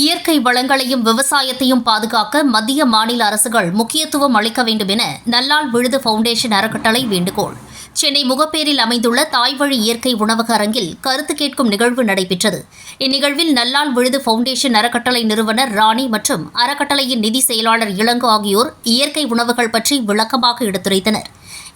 இயற்கை வளங்களையும் விவசாயத்தையும் பாதுகாக்க மத்திய மாநில அரசுகள் முக்கியத்துவம் அளிக்க வேண்டும் என நல்லாள் விழுது ஃபவுண்டேஷன் அறக்கட்டளை வேண்டுகோள். சென்னை முகப்பேரில் அமைந்துள்ள தாய்வழி இயற்கை உணவக அரங்கில் கருத்து கேட்கும் நிகழ்வு நடைபெற்றது. இந்நிகழ்வில் நல்லாள் விழுது ஃபவுண்டேஷன் அறக்கட்டளை நிறுவனர் ராணி மற்றும் அறக்கட்டளையின் நிதி செயலாளர் இளங்கோ ஆகியோர் இயற்கை உணவுகள் பற்றி விளக்கமாக எடுத்துரைத்தனர்.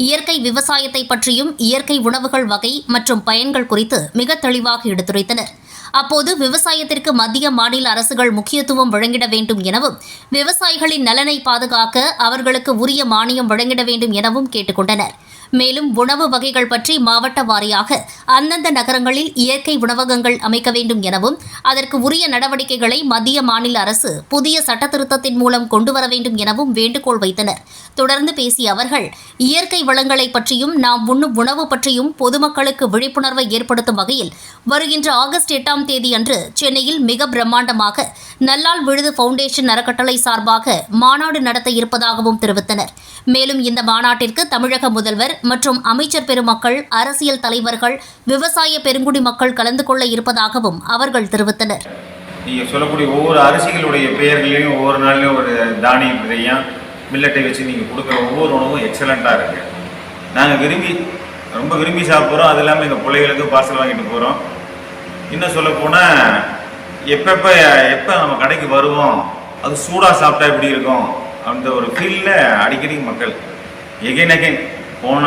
இயற்கை விவசாயத்தை பற்றியும் இயற்கை உணவுகள் வகை மற்றும் பயன்கள் குறித்து மிக தெளிவாக எடுத்துரைத்தனர். அப்போது விவசாயத்திற்கு மத்திய மாநில அரசுகள் முக்கியத்துவம் வழங்கிட வேண்டும் எனவும் விவசாயிகளின் நலனை பாதுகாக்க அவர்களுக்கு உரிய மானியம் வழங்கிட வேண்டும் எனவும் கேட்டுக்கொண்டனர். மேலும் உணவு வகைகள் பற்றி மாவட்ட வாரியாக அந்தந்த நகரங்களில் இயற்கை உணவகங்கள் அமைக்க வேண்டும் எனவும் அதற்கு உரிய நடவடிக்கைகளை மத்திய மாநில அரசு புதிய சட்டத்திருத்தத்தின் மூலம் கொண்டு வர வேண்டும் எனவும் வேண்டுகோள் வைத்தனர். தொடர்ந்து பேசிய அவர்கள் இயற்கை வளங்களை பற்றியும் நாம் உண்ணும் உணவு பற்றியும் பொதுமக்களுக்கு விழிப்புணர்வை ஏற்படுத்தும் வகையில் வருகின்ற ஆகஸ்ட் எட்டாம் தேதி அன்று சென்னையில் மிக பிரம்மாண்டமாக நல்லாள் விழுது ஃபவுண்டேஷன் அறக்கட்டளை சார்பாக மாநாடு நடத்த இருப்பதாகவும் தெரிவித்தனர். மேலும் இந்த மாநாட்டிற்கு தமிழக முதல்வர் மற்றும் அமைச்சர் பெருமக்கள் அரசியல் தலைவர்கள் விவசாய பெருங்குடி மக்கள் கலந்து கொள்ள இருப்பதாகவும் அவர்கள் தெரிவித்தனர். நீங்கள் சொல்லக்கூடிய ஒவ்வொரு அரிசிகளுடைய பெயர்களையும் ஒவ்வொரு நாள்லையும் ஒரு தானியம் விதையும் மில்லட்டை வச்சு நீங்கள் கொடுக்குற ஒவ்வொரு உணவும் எக்ஸலண்ட்டாக இருக்குது நாங்கள் விரும்பி ரொம்ப விரும்பி சாப்பிட்றோம். அது இல்லாமல் எங்கள் பிள்ளைகளுக்கு பார்சல் வாங்கிட்டு போகிறோம் இன்னும் சொல்லப்போனால் எப்பப்போ எப்போ நம்ம கடைக்கு வருவோம் அது சூடாக சாப்பிட்டா எப்படி இருக்கும்? அந்த ஒரு ஃபீலில் அடிக்கடி மக்கள் எகைன் எகைன் போன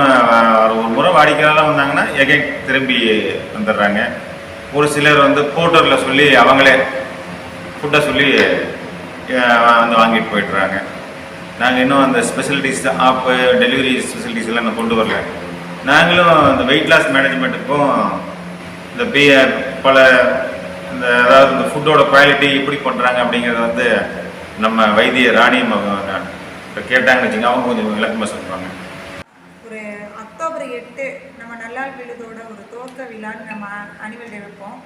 ஒரு முறை வாடிக்கையாளர் வந்தாங்கன்னா எகை திரும்பி வந்துடுறாங்க. ஒரு சிலர் வந்து போர்ட்டரில் சொல்லி அவங்களே ஃபுட்டை சொல்லி வந்து வாங்கிட்டு போயிட்டுறாங்க நாங்கள் இன்னும் அந்த ஸ்பெஷலிட்டிஸ் ஆப்பு டெலிவரி ஸ்பெஷலிட்டிஸ் எல்லாம் இன்னும் கொண்டு வரல. நாங்களும் இந்த வெயிட் லாஸ் மேனேஜ்மெண்ட்டுக்கும் இந்த பி பல இந்த அதாவது இந்த ஃபுட்டோட குவாலிட்டி எப்படி பண்ணுறாங்க அப்படிங்கிறத வந்து நம்ம வைத்திய ராணி மகன் கேட்டாங்கன்னு வச்சுங்க அவங்க கொஞ்சம் விளக்கமாக சொல்லுவாங்க. அக்டோபர் எட்டு நம்ம நல்லாள் விழுதோட ஒரு துவக்க விழான்னு நம்ம அனிவல் வைப்போம்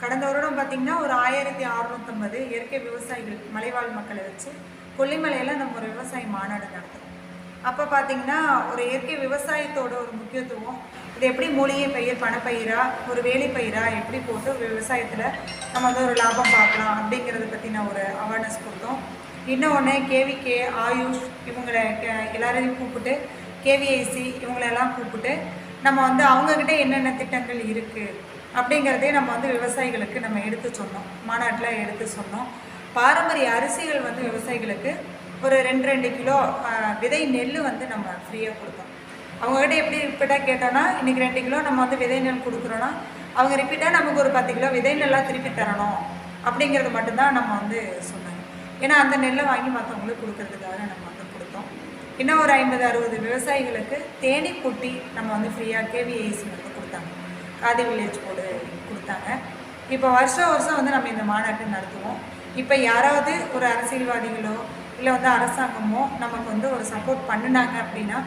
கடந்த வருடம் பார்த்திங்கன்னா ஒரு ஆயிரத்தி அறுநூத்தம்பது இயற்கை விவசாயிகள் மலைவாழ் மக்களை வச்சு கொல்லிமலையில் நம்ம ஒரு விவசாய மாநாடு நடத்துகிறோம் அப்போ பார்த்திங்கன்னா ஒரு இயற்கை விவசாயத்தோட ஒரு முக்கியத்துவம் இது எப்படி மூலிகை பயிர் பணப்பயிரா ஒரு வேலைப்பயிரா எப்படி போட்டு விவசாயத்தில் நம்ம வந்து ஒரு லாபம் பார்க்கலாம் அப்படிங்கிறத பற்றின ஒரு அவேர்னஸ் கொடுத்தோம். இன்னொன்று கேவிகே ஆயுஷ் இவங்களை எல்லாரையும் கூப்பிட்டு கேவிஐசி இவங்களெல்லாம் கூப்பிட்டு நம்ம வந்து அவங்கக்கிட்ட என்னென்ன திட்டங்கள் இருக்குது அப்படிங்கிறதே நம்ம வந்து விவசாயிகளுக்கு நம்ம எடுத்து சொன்னோம். மாநாட்டில் எடுத்து சொன்னோம். பாரம்பரிய அரிசிகள் வந்து விவசாயிகளுக்கு ஒரு ரெண்டு ரெண்டு கிலோ விதை நெல் வந்து நம்ம ஃப்ரீயாக கொடுத்தோம். அவங்ககிட்ட எப்படி ரிப்பீட்டாக கேட்டோன்னா இன்றைக்கி ரெண்டு கிலோ நம்ம வந்து விதை நெல் கொடுக்குறோன்னா அவங்க ரிப்பீட்டாக நமக்கு ஒரு பத்து கிலோ விதை நெல்லாக திருப்பி தரணும் அப்படிங்கிறது மட்டும்தான் நம்ம வந்து சொன்னாங்க. ஏன்னா அந்த நெல்லை வாங்கி மற்றவங்களுக்கு கொடுக்கறதுக்காக நம்ம இன்னும் ஒரு ஐம்பது அறுபது விவசாயிகளுக்கு தேனி பொட்டி நம்ம வந்து ஃப்ரீயாக கேவிஐசி வந்து கொடுத்தாங்க. காதி வில்லேஜ் போர்டு கொடுத்தாங்க. இப்போ வருஷம் வருஷம் வந்து நம்ம இந்த மாநாட்டு நடத்துவோம். இப்போ யாராவது ஒரு அரசியல்வாதிகளோ இல்லை வந்து அரசாங்கமோ நமக்கு வந்து ஒரு சப்போர்ட் பண்ணினாங்க அப்படின்னா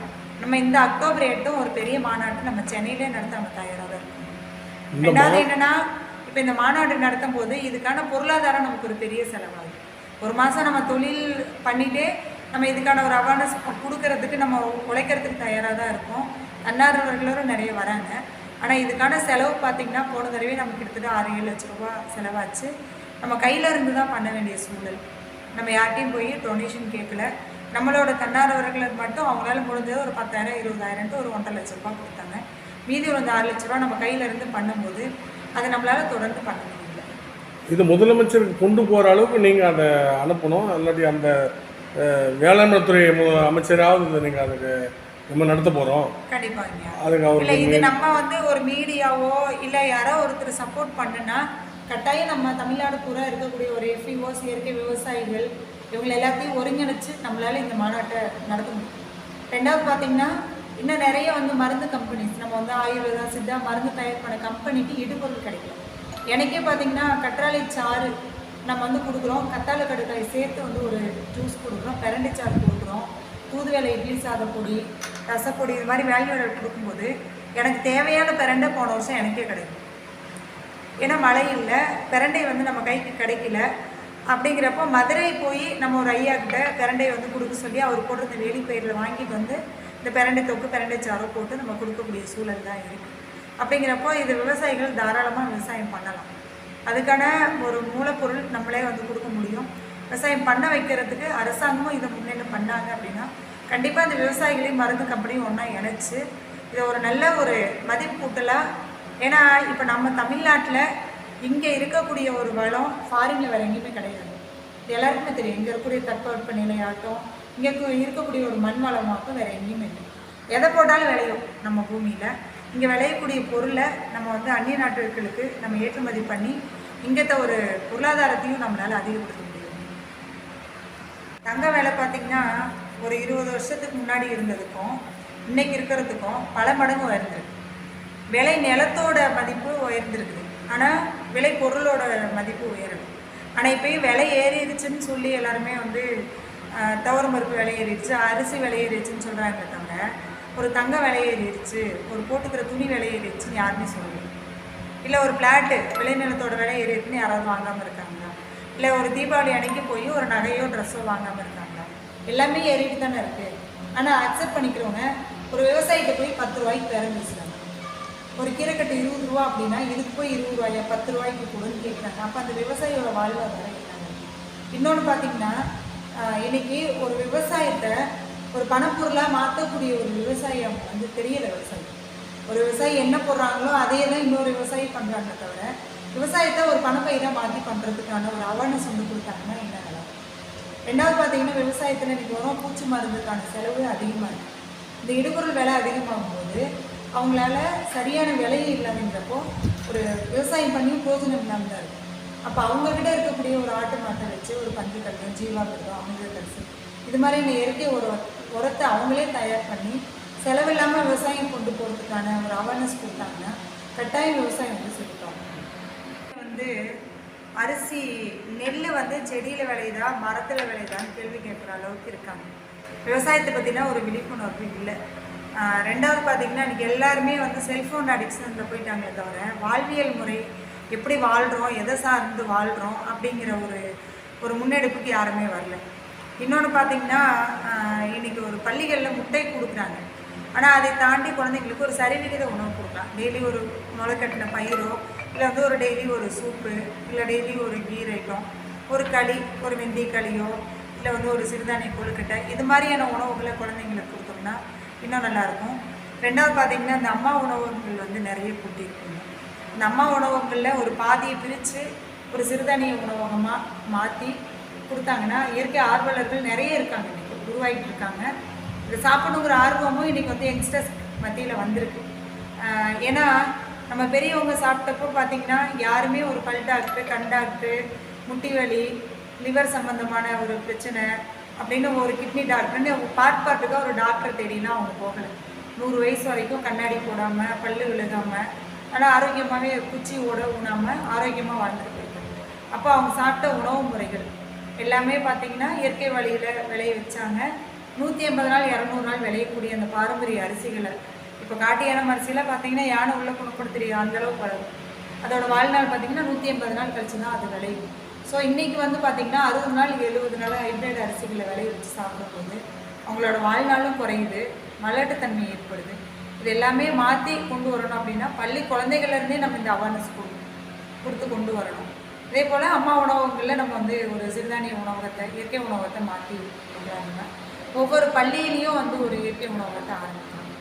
நம்ம இந்த அக்டோபர் எட்டும் ஒரு பெரிய மாநாட்டு நம்ம சென்னையிலே நடத்த நம்ம தயாராக இருக்கோம் ரெண்டாவது என்னன்னா இப்போ இந்த மாநாடு நடத்தும் போது இதுக்கான பொருளாதாரம் நமக்கு ஒரு பெரிய செலவாகும் ஒரு மாதம் நம்ம தொழில் பண்ணிட்டே நம்ம இதுக்கான ஒரு அவேர்னஸ் கொடுக்கறதுக்கு நம்ம உழைக்கிறதுக்கு தயாராக தான் இருக்கோம். தன்னார்வர்களும் நிறைய வராங்க. ஆனால் இதுக்கான செலவு பார்த்திங்கன்னா போன தடவை நம்ம கிட்டத்தட்ட ஆறு ஏழு லட்ச ரூபா செலவாச்சு. நம்ம கையில் இருந்து தான் பண்ண வேண்டிய சூழல். நம்ம யார்கிட்டையும் போய் டொனேஷன் கேட்கல. நம்மளோட தன்னார்வர்களுக்கு மட்டும் அவங்களால முடிஞ்சது ஒரு பத்தாயிரம் இருபதாயிரம்ட்டு ஒரு ஒன்றரை லட்ச ரூபா கொடுத்தாங்க. மீதி ஒரு ஆறு லட்ச ரூபா நம்ம கையிலேருந்து பண்ணும்போது அதை நம்மளால தொடர்ந்து பண்ண முடியல. இது முதலமைச்சருக்கு கொண்டு போகிற அளவுக்கு நீங்கள் அதை அனுப்பணும். இல்லாட்டி அந்த அஹ், வேளாண்மை துறை மு- அமைச்சராவது நீங்கள் அதுக்கு நம்ம நடத்த போகிறோம் கண்டிப்பாங்க. அதுக்கு இல்ல இது நம்ம வந்து ஒரு மீடியாவோ இல்ல யாரோ ஒருத்தர் சப்போர்ட் பண்ணுனா கட்டாயம் நம்ம தமிழ்நாடு பூரா இருக்கக்கூடிய ஒரு எஃப்இஓஸ் இயற்கை விவசாயிகள் இவங்க எல்லாத்தையும் ஒருங்கிணைச்சு நம்மளால இந்த மாநாட்டை நடத்த முடியும். ரெண்டாவது பார்த்தீங்கன்னா இன்னும் நிறைய வந்து மருந்து கம்பெனிஸ் நம்ம வந்து ஆயுர்வேதா சித்தா மருந்து தயார் பண்ண கம்பெனிக்கு இடுபொருள் கிடைக்கும் எனக்கே பார்த்தீங்கன்னா கற்றாழை சாறு நம்ம வந்து கொடுக்குறோம். கத்தாழ கடுக்காய் சேர்த்து வந்து ஒரு ஜூஸ் கொடுக்குறோம். பிரண்டை சாறு கொடுக்குறோம். தூதுவேலை இட்லி சாதப்பொடி ரசப்பொடி இது மாதிரி வேல்யூட கொடுக்கும்போது எனக்கு தேவையான பிரண்டை போன வருஷம் எனக்கே கிடைக்கும். ஏன்னா மழை இல்லை பிரண்டை வந்து நம்ம கைக்கு கிடைக்கல. அப்படிங்கிறப்போ மதுரை போய் நம்ம ஒரு ஐயா கிட்ட பிரண்டை வந்து கொடுக்க சொல்லி அவர் போட்டு இந்த வேலிப்பயிரில் வாங்கிட்டு வந்து இந்த பெரண்டை தொக்கு பெரண்டை சாரோ போட்டு நம்ம கொடுக்கக்கூடிய சூழல் தான் இருக்குது அப்படிங்கிறப்போ இது விவசாயிகள் தாராளமாக விவசாயம் பண்ணலாம். அதுக்கான ஒரு மூலப்பொருள் நம்மளே வந்து கொடுக்க முடியும். விவசாயம் பண்ண வைக்கிறதுக்கு அரசாங்கமும் இதை முன்னெடுப்பு பண்ணாங்க அப்படின்னா கண்டிப்பாக அந்த விவசாயிகளையும் மருந்து கம்பெனியும் ஒன்றா இணைச்சி இதை ஒரு நல்ல ஒரு மதிப்பூட்டலாக ஏன்னா இப்போ நம்ம தமிழ்நாட்டில் இங்கே இருக்கக்கூடிய ஒரு வளம் ஃபாரினில் வேறு எங்கேயுமே கிடையாது. இது எல்லாருக்குமே தெரியும். இங்கே இருக்கக்கூடிய தட்பவெப்ப நிலையாட்டம் இங்கே இருக்கக்கூடிய ஒரு மண் வளமாகட்டும் வேறு எங்கேயுமே இல்லை. எதை போட்டாலும் விளையும் நம்ம பூமியில். இங்கே விளையக்கூடிய பொருளை நம்ம வந்து அந்நிய நாட்டுகளுக்கு நம்ம ஏற்றுமதி பண்ணி இங்கத்த ஒரு பொருளாதாரத்தையும் நம்மளால் அதிகப்படுத்த முடியும். தங்க விலை பார்த்திங்கன்னா ஒரு இருபது வருஷத்துக்கு முன்னாடி இருந்ததுக்கும் இன்றைக்கி இருக்கிறதுக்கும் பல மடங்கு உயர்ந்திருக்கு. விலை நிலத்தோட மதிப்பு உயர்ந்திருக்குது. ஆனால் விலை பொருளோட மதிப்பு உயரும் ஆனால் இப்போயும் விலை ஏறிடுச்சுன்னு சொல்லி எல்லாருமே வந்து தவறு மறுப்பு விலையேறிடுச்சு விலை ஏறிடுச்சு அரிசி விலை ஏறிடுச்சுன்னு சொல்கிறாங்க தவிர ஒரு தங்க விலை ஏறிடுச்சு ஒரு போட்டுக்கிற துணி விலை ஏறிடுச்சுன்னு யாருமே சொல்லலை. இல்லை ஒரு பிளாட்டு விளைநிலத்தோட விலை ஏறிட்டுன்னு யாராவது வாங்காமல் இருக்காங்களா? இல்லை ஒரு தீபாவளி அன்னைக்கு போய் ஒரு நகையோ ட்ரெஸ்ஸோ வாங்காமல் இருக்காங்களா? எல்லாமே ஏறிட்டு தானே இருக்குது ஆனால் அக்செப்ட் பண்ணிக்கிறவங்க ஒரு விவசாயிகிட்ட போய் பத்து ரூபாய்க்கு பெற பேசுகிறாங்க ஒரு கீரைக்கட்டு இருபது ரூபா அப்படின்னா இதுக்கு போய் இருபது ரூபாயா? பத்து ரூபாய்க்கு கொடுன்னு கேட்குறாங்க அப்போ அந்த விவசாயியோட வாழ்வாதாரம் என்னங்க இன்னொன்று பார்த்தீங்கன்னா இன்றைக்கி ஒரு விவசாயத்தை ஒரு பணப்பொருளாக மாற்றக்கூடிய ஒரு விவசாயம் வந்து தெரியல விவசாயி. ஒரு விவசாயி என்ன போடுறாங்களோ அதே தான் இன்னொரு விவசாயி பண்ணுறாங்க தவிர விவசாயத்தை ஒரு பணப்பயிராக மாற்றி பண்ணுறதுக்கான ஒரு அவேர்னஸ் வந்து கொடுத்தாங்கன்னா என்ன நல்லா ரெண்டாவது பார்த்தீங்கன்னா விவசாயத்தில் இன்னைக்கு உரம் பூச்சி மருந்துக்கான செலவு அதிகமாக இருக்குது இந்த இடுபொருள் விலை அதிகமாகும் போது அவங்களால சரியான விலையே இல்லாதன்றப்போ ஒரு விவசாயம் பண்ணியும் பிரோஜனம் இல்லாமல் தான் இருக்கும். அப்போ அவங்கக்கிட்ட இருக்கக்கூடிய ஒரு ஆட்டு மாட்டை வச்சு ஒரு பஞ்சு கட்டம் ஜீவா கட்டம் அமிர்த இது மாதிரி இந்த இயற்கை ஒரு உரத்தை அவங்களே தயார் பண்ணி செலவில்லாமல் விவசாயம் கொண்டு போகிறதுக்கான ஒரு அவேர்னஸ் கொடுத்தாங்கன்னா கட்டாயம் விவசாயம் வந்து செலுத்துவாங்க வந்து அரிசி நெல் வந்து செடியில் விளையுதா மரத்தில் விளையுதான்னு கேள்வி கேட்குற அளவுக்கு இருக்காங்க. விவசாயத்தை பற்றினா ஒரு விழிப்புணர்வு இல்லை. ரெண்டாவது பார்த்தீங்கன்னா இன்றைக்கி எல்லாருமே வந்து செல்ஃபோன் அடிக்ஷனில் போயிட்டாங்களே தவிர வாழ்வியல் முறை எப்படி வாழ்கிறோம் எதை சார்ந்து வாழ்கிறோம் அப்படிங்கிற ஒரு ஒரு முன்னெடுப்புக்கு யாருமே வரல. இன்னொன்று பார்த்தீங்கன்னா இன்றைக்கி ஒரு பள்ளிகளில் முட்டை கொடுக்குறாங்க. ஆனால் அதை தாண்டி குழந்தைங்களுக்கு ஒரு சரிவிகித உணவு கொடுக்கலாம். டெய்லி ஒரு முளைக்கட்டின பயிரோ இல்லை வந்து ஒரு டெய்லி ஒரு சூப்பு இல்லை டெய்லி ஒரு கீர் ஐட்டம் ஒரு களி ஒரு வெந்தி களியோ இல்லை வந்து ஒரு சிறுதானிய கொழுக்கட்டை இது மாதிரியான உணவுகளை குழந்தைங்களுக்கு கொடுத்தோம்னா இன்னும் நல்லாயிருக்கும் ரெண்டாவது பார்த்தீங்கன்னா இந்த அம்மா உணவகங்கள் வந்து நிறைய கூட்டியிருக்குங்க இந்த அம்மா உணவகங்களில் ஒரு பாதியை பிரித்து ஒரு சிறுதானிய உணவகமாக மாற்றி கொடுத்தாங்கன்னா இயற்கை ஆர்வலர்கள் நிறைய இருக்காங்க இன்றைக்கி உருவாகிட்டு இருக்காங்க. இதை சாப்பிடணுங்கிற ஆர்வமும் இன்றைக்கி வந்து யங்ஸ்டர்ஸ் மத்தியில் வந்திருக்கு. ஏன்னா நம்ம பெரியவங்க சாப்பிட்டப்போ பார்த்திங்கன்னா யாருமே ஒரு பல் டாக்டர் கண் டாக்டர் முட்டி வலி லிவர் சம்மந்தமான ஒரு பிரச்சனை அப்படின்னு ஒரு கிட்னி டாக்டர்னு பார்ட் பார்ட்டுக்காக ஒரு டாக்டர் தேடினா அவங்க போகலை. நூறு வயசு வரைக்கும் கண்ணாடி போடாமல் பல் விழுகாமல் ஆனால் ஆரோக்கியமாகவே குச்சி ஓட உணாமல் ஆரோக்கியமாக வாழ்ந்துட்டு அப்போ அவங்க சாப்பிட்ட உணவு முறைகள் எல்லாமே பார்த்தீங்கன்னா இயற்கை வழியில் விளைய வச்சாங்க. நூற்றி ஐம்பது நாள் இரநூறு நாள் விளையக்கூடிய அந்த பாரம்பரிய அரிசிகளை. இப்போ காட்டியானம் அரிசியில் பார்த்தீங்கன்னா யானை உள்ள குணப்படுத்துறியா அந்தளவுக்கு வளரும். அதோட வாழ்நாள் பார்த்தீங்கன்னா நூற்றி ஐம்பது நாள் கழிச்சு தான் அது விளையும். ஸோ இன்றைக்கி வந்து பார்த்திங்கன்னா அறுபது நாள் எழுபது நாள் ஹைப்ரிட் அரிசிகளை விளைய வச்சு சாப்பிடும்போது அவங்களோட வாழ்நாளும் குறையுது மலட்டுத்தன்மை ஏற்படுது. இது எல்லாமே மாற்றி கொண்டு வரணும் அப்படின்னா பள்ளி குழந்தைகள்லேருந்தே நம்ம இந்த அவேர்னஸ் கொடுக்கணும் கொடுத்து கொண்டு வரணும். இதே போல் அம்மா உணவகங்களில் நம்ம வந்து ஒரு சிறுதானிய உணவகத்தை இயற்கை உணவகத்தை மாற்றி கொண்டு வரணும் ஒவ்வொரு பள்ளியிலையும் வந்து ஒரு இயற்கை உணவகத்தை ஆரம்பிக்கணும்.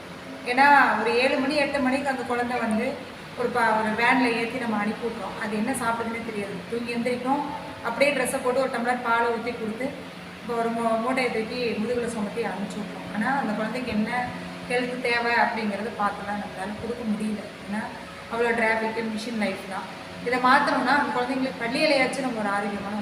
ஏன்னா ஒரு ஏழு மணி எட்டு மணிக்கு அந்த குழந்தை வந்து ஒரு ப ஒரு வேனில் ஏற்றி நம்ம அனுப்பி விட்றோம் அது என்ன சாப்பிடுதுன்னு தெரியாது. தூங்கி எந்திரிக்கும் அப்படியே ட்ரெஸ்ஸை போட்டு ஒரு டம்ளர் பாலை ஊற்றி கொடுத்து இப்போ ஒரு மூ மூட்டையை தூக்கி முதுகில் சுமத்தி அனுப்பிச்சி விட்றோம் ஆனால் அந்த குழந்தைக்கு என்ன ஹெல்த் தேவை அப்படிங்கிறத பார்த்துலாம் நம்மளால் நம்மளால கொடுக்க முடியல. ஏன்னா அவ்வளோ டிராஃபிக்கு மிஷின் லைஃப் தான். இதை மாற்றணும்னா அந்த குழந்தைங்களுக்கு பள்ளியிலையாச்சும் நம்ம ஒரு ஆரோக்கியமான